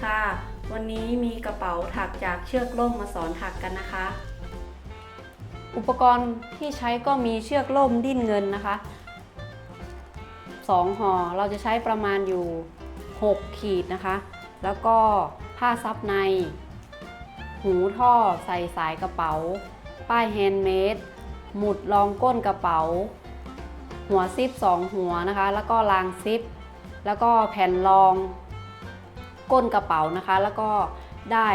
ค่ะ วันนี้มีกระเป๋าถักจากเชือกล่มมาสอนถักกันนะคะ อุปกรณ์ที่ใช้ก็มีเชือกล่มดิ้นเงินนะคะสองห่อเราจะใช้ประมาณอยู่ 6 ขีดนะคะ แล้วก็ผ้าซับใน หูท่อใส่สายกระเป๋า ป้ายแฮนด์เมดหมุดรองก้นกระเป๋า หัวซิปสองหัวนะคะ แล้วก็รางซิป แล้วก็แผ่นรอง ก้นกระเป๋านะคะ แล้วก็ได้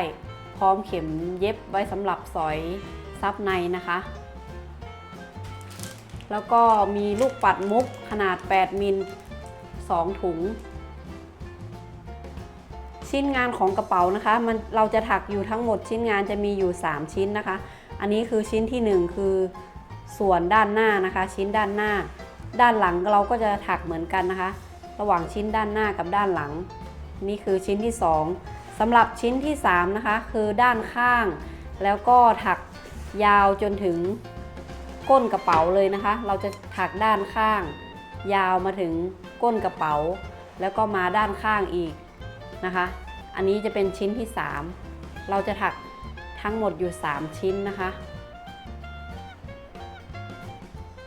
พร้อมเข็มเย็บไว้สำหรับสอยซับในนะคะ แล้วก็มีลูกปัดมุกขนาด 8 มิล 2 ถุง ชิ้นงานของกระเป๋านะคะ มันเราจะถักอยู่ทั้งหมดชิ้นงานจะมีอยู่ 3 ชิ้นนะคะ อันนี้คือชิ้นที่ 1 คือส่วนด้านหน้านะคะ ชิ้นด้านหน้า ด้านหลังเราก็จะถักเหมือนกันนะคะ ระหว่างชิ้นด้านหน้ากับด้านหลัง นี่คือชิ้นที่ 2สำหรับชิ้นที่ 3 นะคะ คือด้านข้าง แล้วก็ถักยาวจนถึงก้นกระเป๋าเลยนะคะ เราจะถักด้านข้าง ยาวมาถึงก้นกระเป๋า แล้วก็มาด้านข้างอีกนะคะ อันนี้จะเป็นชิ้นที่ 3 เราจะถักทั้งหมดอยู่ 3 ชิ้นนะคะ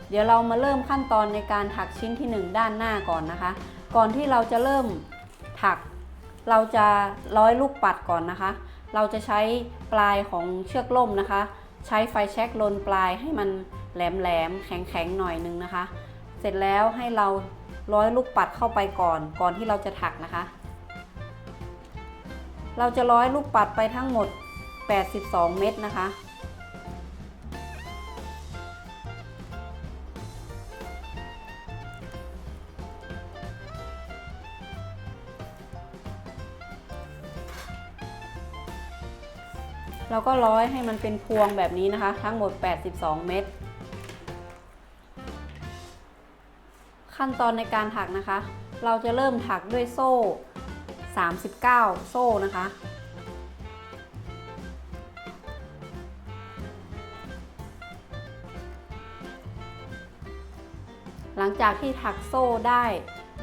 เดี๋ยวเรามาเริ่มขั้นตอนในการถักชิ้นที่ 1 ด้านหน้าก่อนนะคะ ก่อนที่เราจะเริ่มถัก เราจะร้อยลูกปัดก่อนนะคะ เราจะใช้ปลายของเชือกล่มนะคะ ใช้ไฟแช็กลนปลายให้มันแหลมแหลมแข็งแข็งหน่อยนึงนะคะ เสร็จแล้วให้เราร้อยลูกปัดเข้าไปก่อน ก่อนที่เราจะถักนะคะ เราจะร้อยลูกปัดไปทั้งหมด 82 เม็ดนะคะ เราก็ร้อยให้มันเป็นพวงแบบนี้นะคะ ทั้งหมด 82 เม็ดขั้นตอนในการถักนะคะ เราจะเริ่มถักด้วยโซ่ 39 โซ่นะคะ หลังจากที่ถักโซ่ได้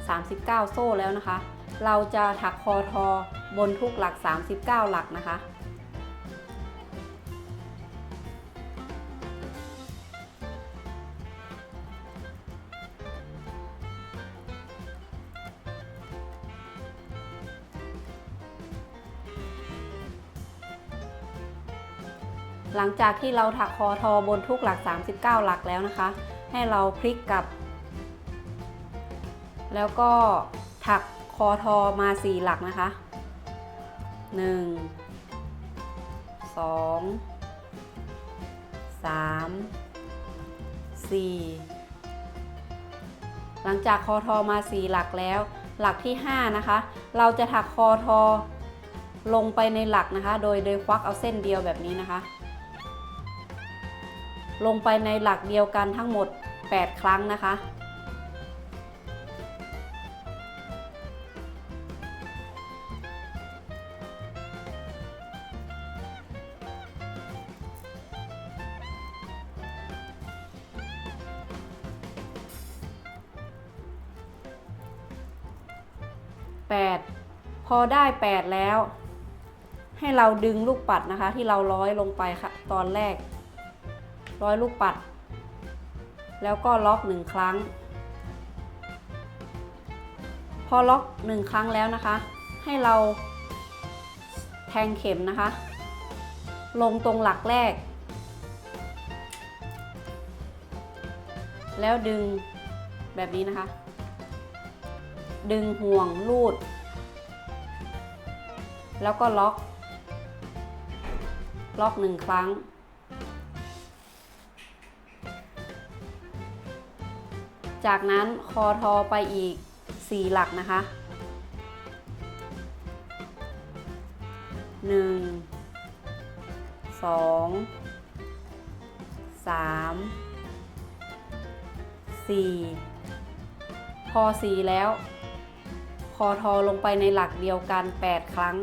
39 โซ่แล้วนะคะ เราจะถักคอทอบนทุกหลัก 39 หลักนะคะ หลังจากที่เราถักคอทอบนทุกหลัก 39 หลักแล้วนะคะ ให้เราพลิกกลับ แล้วก็ถักคอทอมา 4 หลักนะคะ 1 2 3 4หลังจากคอทอมา 4 หลักแล้ว หลักที่ 5 นะคะ เราจะถักคอทอลงไปในหลักนะคะ โดยโดยควักเอาเส้นเดียวแบบนี้นะคะ ลงไปในหลักเดียวกันทั้งหมด 8 ครั้งนะคะ 8 พอได้ 8 แล้ว ให้เราดึงลูกปัดนะคะ ที่เราร้อยลงไปค่ะ ตอนแรก ร้อยลูกปัด แล้วก็ล็อกหนึ่งครั้ง พอล็อกหนึ่งครั้งแล้วนะคะ ให้เราแทงเข็มนะคะ ลงตรงหลักแรก แล้วดึงแบบนี้นะคะ ดึงห่วงลูด แล้วก็ล็อก ล็อกหนึ่งครั้ง จากนั้นคอทอไปอีก 4 หลักนะคะ 1 2 3 4 พอ 4 แล้ว คอทอลงไปในหลักเดียวกัน 8 ครั้ง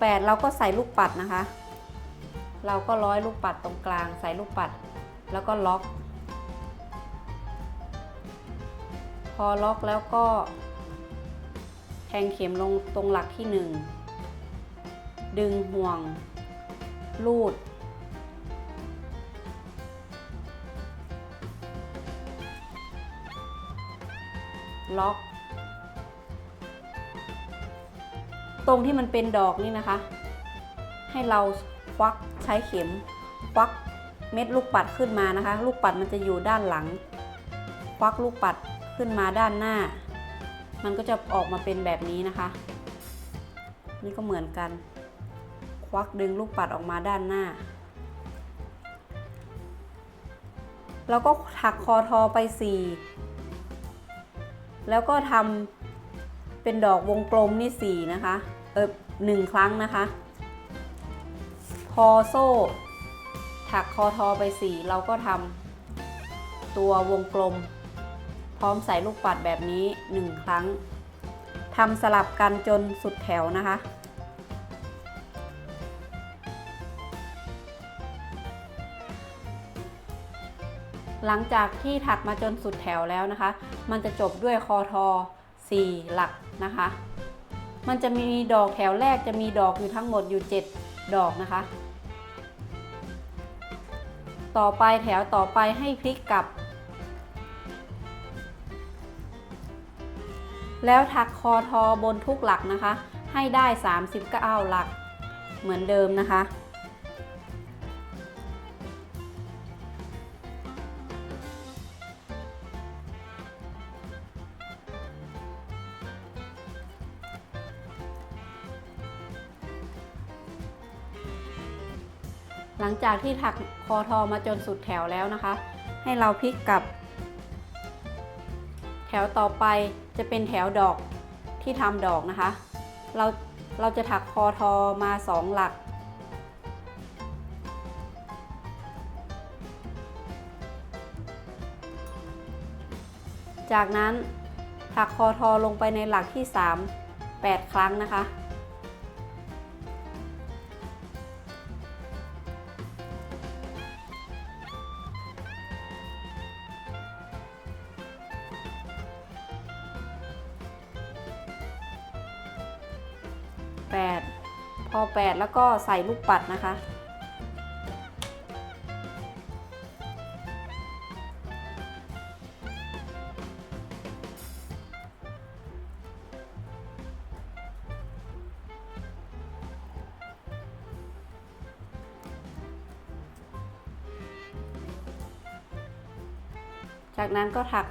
แปดเราก็ใส่ลูกปัดนะคะ เราก็ร้อยลูกปัดตรงกลาง ใส่ลูกปัด แล้วก็ล็อก พอล็อกแล้วก็แทงเข็มลงตรงหลักที่หนึ่งดึงห่วง ลูด ล็อก รงที่มันเป็นดอกนี่นะคะ ให้เราควักใช้เข็มควักเม็ดลูกปัดขึ้นมานะคะ ลูกปัดมันจะอยู่ด้านหลัง ควักลูกปัดขึ้นมาด้านหน้า มันก็จะออกมาเป็นแบบนี้นะคะ นี่ก็เหมือนกัน ควักดึงลูกปัดออกมาด้านหน้า แล้วก็ถักคอทอไปสี่แล้วก็ทำเป็นดอกวงกลมนี่สี่นะคะ เออหนึ่งครั้งนะคะพอโซ่ ถักคอทอไปสี่เราก็ทำตัววงกลม พร้อมใส่ลูกปัดแบบนี้หนึ่งครั้งทำสลับกันจนสุดแถวนะคะ หลังจากที่ถักมาจนสุดแถวแล้วนะคะ มันจะจบด้วยคอทอ4หลักนะคะ มันจะมีดอกแถวแรกจะมีดอกอยู่ทั้งหมดอยู่ 7 ดอกนะคะ ต่อไปแถวต่อไปให้พลิกกลับ แล้วถักคอทอบนทุกหลักนะคะ ให้ได้ 39 หลักเหมือนเดิมนะคะ งจากที่ถักคอทอมาจนสุดแถวแล้วนะคะ ให้เราพลิกกลับ แถวต่อไปจะเป็นแถวดอกที่ทำดอกนะคะ เราเราจะถักคอทอมาสองหลัก จากนั้นถักคอทอลงไปในหลักที่ 3 8 ครั้งนะคะ ก็ใส่ลูกปัดนะคะ จากนั้นก็ถัก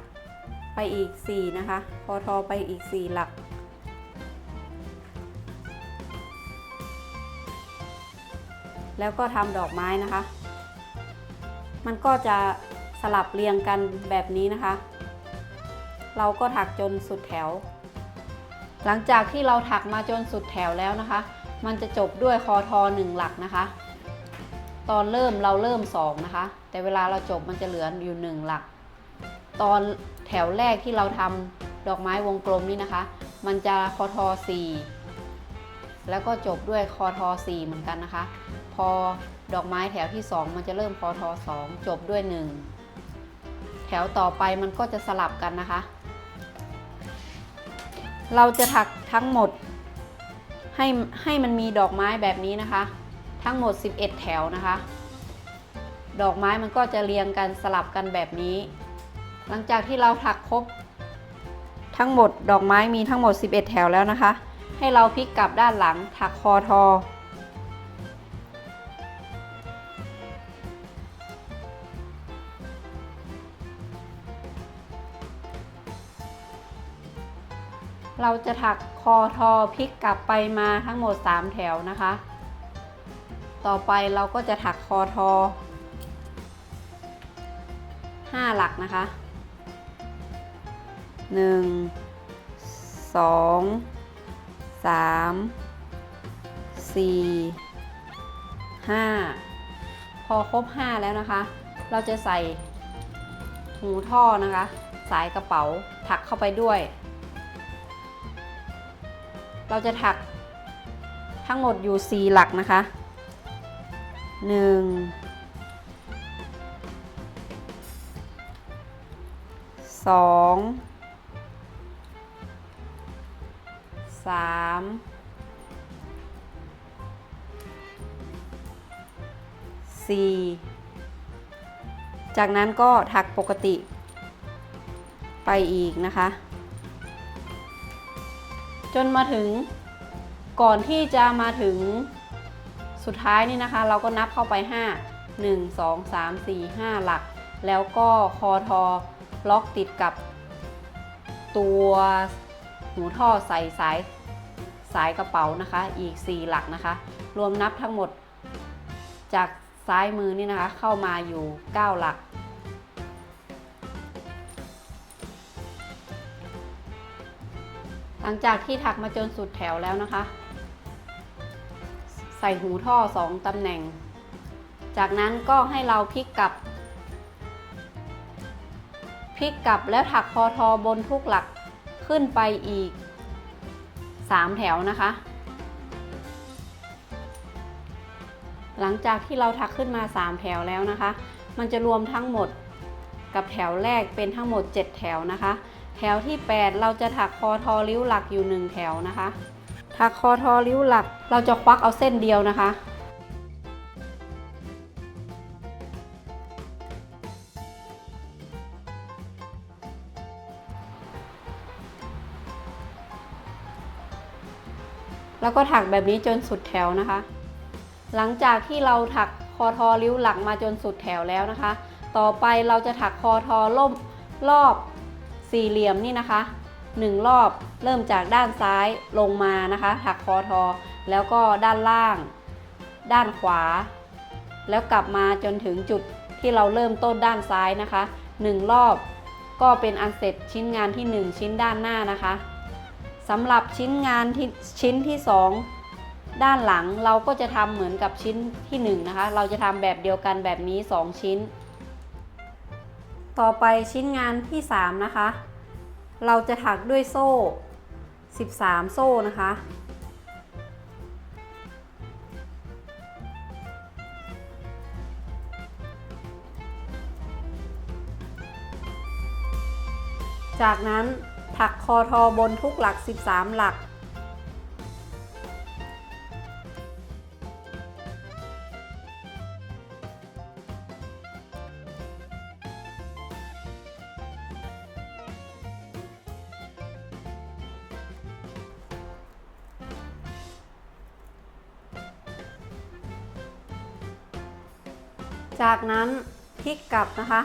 ไปอีก 4 นะคะ พอทอไปอีก 4 หลัก แล้วก็ทำดอกไม้นะคะ มันก็จะสลับเรียงกันแบบนี้นะคะ เราก็ถักจนสุดแถว หลังจากที่เราถักมาจนสุดแถวแล้วนะคะ มันจะจบด้วยคอทอหนึ่งหลักนะคะ ตอนเริ่มเราเริ่ม2นะคะ แต่เวลาเราจบมันจะเหลืออยู่1หลัก ตอนแถวแรกที่เราทำดอกไม้วงกลมนี่นะคะ มันจะคอทอ4แล้วก็จบด้วยคอทอ4เหมือนกันนะคะ พอดอกไม้แถวที่ 2 มันจะเริ่มคอทอ2จบด้วย 1 แถวต่อไปมันก็จะสลับกันนะคะ เราจะถักทั้งหมดให้ให้มันมีดอกไม้แบบนี้นะคะ ทั้งหมด 11 แถวนะคะ ดอกไม้มันก็จะเรียงกันสลับกันแบบนี้ หลังจากที่เราถักครบ ทั้งหมดดอกไม้มีทั้งหมด 11 แถวแล้วนะคะ ให้เราพลิกกลับด้านหลังถักคอทอ เราจะถักคอทอพลิกกลับไปมาทั้งหมด 3 แถวนะคะ ต่อไปเราก็จะถักคอทอ 5 หลักนะคะ 1 2 3 4 5 พอครบ 5 แล้วนะคะ เราจะใส่หูท่อนะคะ สายกระเป๋าถักเข้าไปด้วย เราจะถักทั้งหมดอยู่ 4 หลักนะคะ 1 2 3 4 จากนั้นก็ถักปกติไปอีกนะคะ จนมาถึงก่อนที่จะมาถึงสุดท้ายนี่นะคะ เราก็นับเข้าไป 5 1 2 3 4 5 หลัก แล้วก็คอทอล็อกติดกับตัวหูท่อใส่สายสายกระเป๋านะคะ อีก 4 หลักนะคะ รวมนับทั้งหมดจากซ้ายมือนี่นะคะ เข้ามาอยู่ 9 หลัก หลังจากที่ถักมาจนสุดแถวแล้วนะคะ ใส่หูท่อ 2ตำแหน่ง จากนั้นก็ให้เราพลิกกลับ พลิกกลับแล้วถักคอทอบนทุกหลักขึ้นไปอีก 3 แถวนะคะ หลังจากที่เราถักขึ้นมา 3 แถวแล้วนะคะ มันจะรวมทั้งหมดกับแถวแรกเป็นทั้งหมด 7 แถวนะคะ แถวที่ 8 เราจะถักคอทอริ้วหลักอยู่ 1 แถวนะคะ ถักคอทอริ้วหลักเราจะควักเอาเส้นเดียวนะคะ แล้วก็ถักแบบนี้จนสุดแถวนะคะ หลังจากที่เราถักคอทอริ้วหลักมาจนสุดแถวแล้วนะคะ ต่อไปเราจะถักคอทอล่มรอบ สี่เหลี่ยมนี่นะคะหนึ่งรอบเริ่มจากด้านซ้ายลงมานะคะ ถักคอทอ แล้วก็ด้านล่าง ด้านขวา แล้วกลับมาจนถึงจุดที่เราเริ่มต้นด้านซ้ายนะคะหนึ่งรอบก็เป็นอันเสร็จชิ้นงานที่หนึ่งชิ้นด้านหน้านะคะสำหรับชิ้นงานที่ชิ้นที่สองด้านหลังเราก็จะทำเหมือนกับชิ้นที่ 1นงนะคะ เราจะทำแบบเดียวกันแบบนี้ 2 ชิ้น ต่อไปชิ้นงานที่ 3 นะคะ เราจะถักด้วยโซ่ 13 โซ่นะคะ จากนั้นถักคอทอบนทุกหลัก 13 หลัก จากนั้นพลิกกลับนะคะ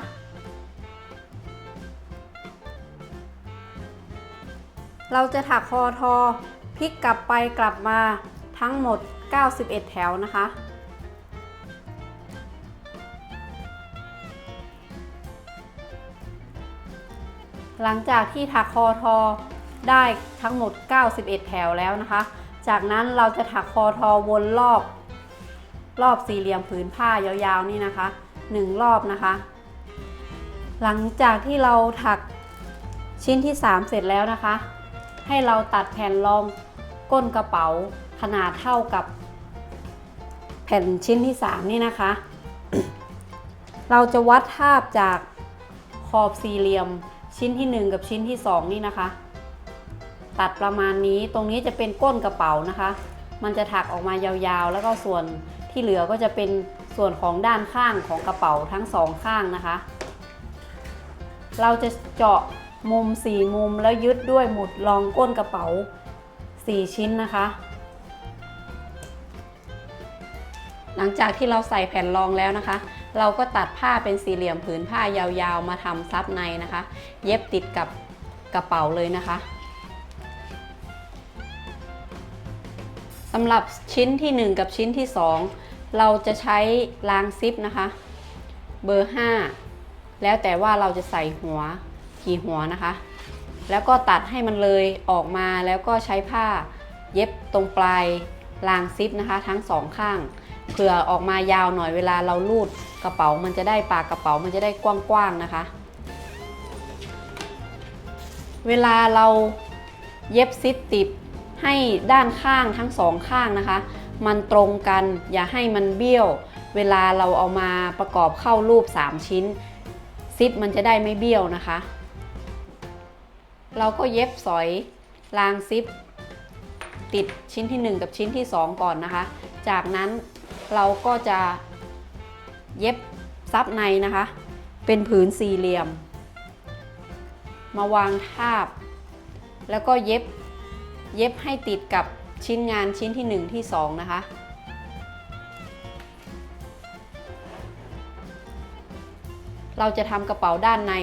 เราจะถักคอทอพลิกกลับไปกลับมาทั้งหมด 91 แถวนะคะ หลังจากที่ถักคอทอได้ทั้งหมด 91 แถวแล้วนะคะ จากนั้นเราจะถักคอทอวนรอบ รอบสี่เหลี่ยมผืนผ้ายาวๆนี่นะคะหนึ่งรอบนะคะ หลังจากที่เราถักชิ้นที่ 3 เสร็จแล้วนะคะ ให้เราตัดแผ่นรองก้นกระเป๋าขนาดเท่ากับ แผ่นชิ้นที่ 3 นี่นะคะ เราจะวัดทาบจากขอบสี่เหลี่ยมชิ้นที่ 1 กับชิ้นที่ 2 นี่นะคะ ตัดประมาณนี้ตรงนี้จะเป็นก้นกระเป๋านะคะ มันจะถักออกมายาวๆ แล้วก็ส่วน ที่เหลือก็จะเป็นส่วนของด้านข้างของกระเป๋าทั้งสองข้างนะคะ เราจะเจาะมุม 4 มุมแล้วยึดด้วยหมุดรองก้นกระเป๋า 4 ชิ้นนะคะ หลังจากที่เราใส่แผ่นรองแล้วนะคะ เราก็ตัดผ้าเป็นสี่เหลี่ยมผืนผ้ายาวๆ มาทำซับในนะคะ เย็บติดกับกระเป๋าเลยนะคะสำหรับชิ้นที่ 1 กับชิ้นที่ 2 เราจะใช้รางซิปนะคะ เบอร์ 5 แล้วแต่ว่าเราจะใส่หัวกี่หัวนะคะ แล้วก็ตัดให้มันเลยออกมาแล้วก็ใช้ผ้าเย็บตรงปลายรางซิปนะคะ ทั้งสองข้างเผื่อออกมายาวหน่อยเวลาเราลูดกระเป๋ามันจะได้ปากกระเป๋ามันจะได้กว้างๆนะคะ เวลาเราเย็บซิปติด ให้ด้านข้างทั้งสองข้างนะคะ มันตรงกันอย่าให้มันเบี้ยว เวลาเราเอามาประกอบเข้ารูป 3 ชิ้น ซิปมันจะได้ไม่เบี้ยวนะคะ เราก็เย็บสอยรางซิป ติดชิ้นที่ 1 กับชิ้นที่ 2 ก่อนนะคะ จากนั้นเราก็จะเย็บซับในนะคะ เป็นผืนสี่เหลี่ยม มาวางทาบ แล้วก็เย็บ เย็บให้ติดกับชิ้นงานชิ้นที่ 1 ที่ 2 นะคะ เราจะทำกระเป๋าด้านใน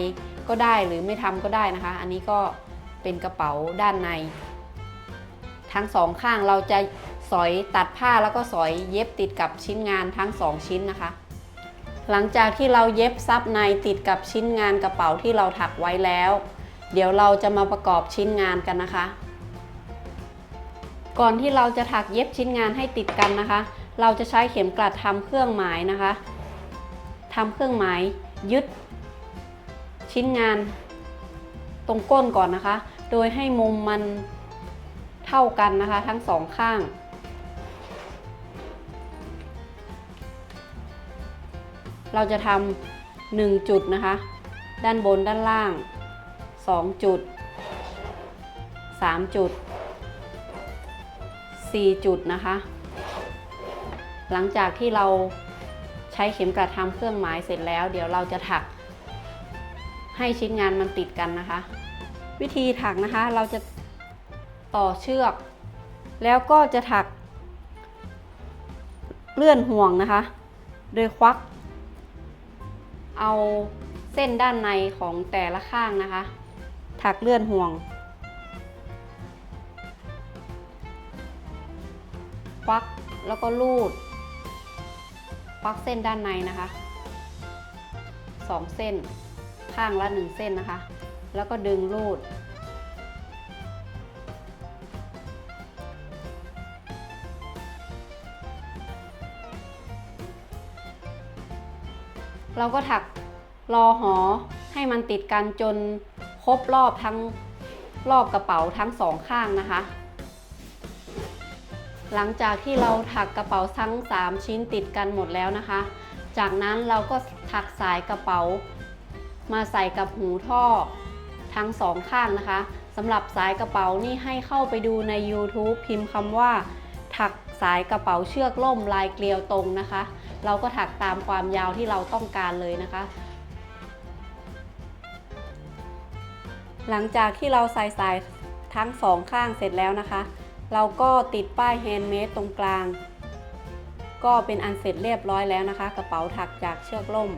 ก็ได้หรือไม่ทำก็ได้นะคะ อันนี้ก็เป็นกระเป๋าด้านใน ทั้งสองข้างเราจะสอยตัดผ้าแล้วก็สอยเย็บติดกับชิ้นงานทั้งสองชิ้นนะคะ หลังจากที่เราเย็บซับในติดกับชิ้นงานกระเป๋าที่เราถักไว้แล้ว เดี๋ยวเราจะมาประกอบชิ้นงานกันนะคะ ก่อนที่เราจะถักเย็บชิ้นงานให้ติดกันนะคะ เราจะใช้เข็มกลัดทำเครื่องหมายนะคะทำเครื่องหมายยึด ชิ้นงานตรงก้นก่อนนะคะ โดยให้มุมมันเท่ากันนะคะ ทั้งสองข้าง เราจะทำหนึ่งจุดนะคะ ด้านบนด้านล่าง2จุด3จุด 4 จุดนะคะ หลังจากที่เราใช้เข็มกลัดทำเครื่องหมายเสร็จแล้ว เดี๋ยวเราจะถัก ให้ชิ้นงานมันติดกันนะคะ วิธีถักนะคะเราจะต่อเชือก แล้วก็จะถัก เลื่อนห่วงนะคะ โดยควัก เอาเส้นด้านในของแต่ละข้างนะคะ ถักเลื่อนห่วง ควักแล้วก็ลูดควักเส้นด้านในนะคะสองเส้น ข้างละหนึ่งเส้นนะคะ แล้วก็ดึงลูด เราก็ถักรอหอให้มันติดกันจนครบรอบทั้งรอบกระเป๋าทั้งสองข้างนะคะ หลังจากที่เราถักกระเป๋าทั้ง 3 ชิ้นติดกันหมดแล้วนะคะ จากนั้นเราก็ถักสายกระเป๋า มาใส่กับหูท่อทั้งสองข้างนะคะสำหรับสายกระเป๋านี่ให้เข้าไปดูใน YouTube พิมพ์คำว่า ถักสายกระเป๋าเชือกล่มลายเกลียวตรงนะคะ เราก็ถักตามความยาวที่เราต้องการเลยนะคะ หลังจากที่เราใส่สายทั้งสองข้างเสร็จแล้วนะคะ เราก็ติดป้ายแฮนด์เมดตรงกลาง ก็เป็นอันเสร็จเรียบร้อยแล้วนะคะ กระเป๋าถักจากเชือกล่ม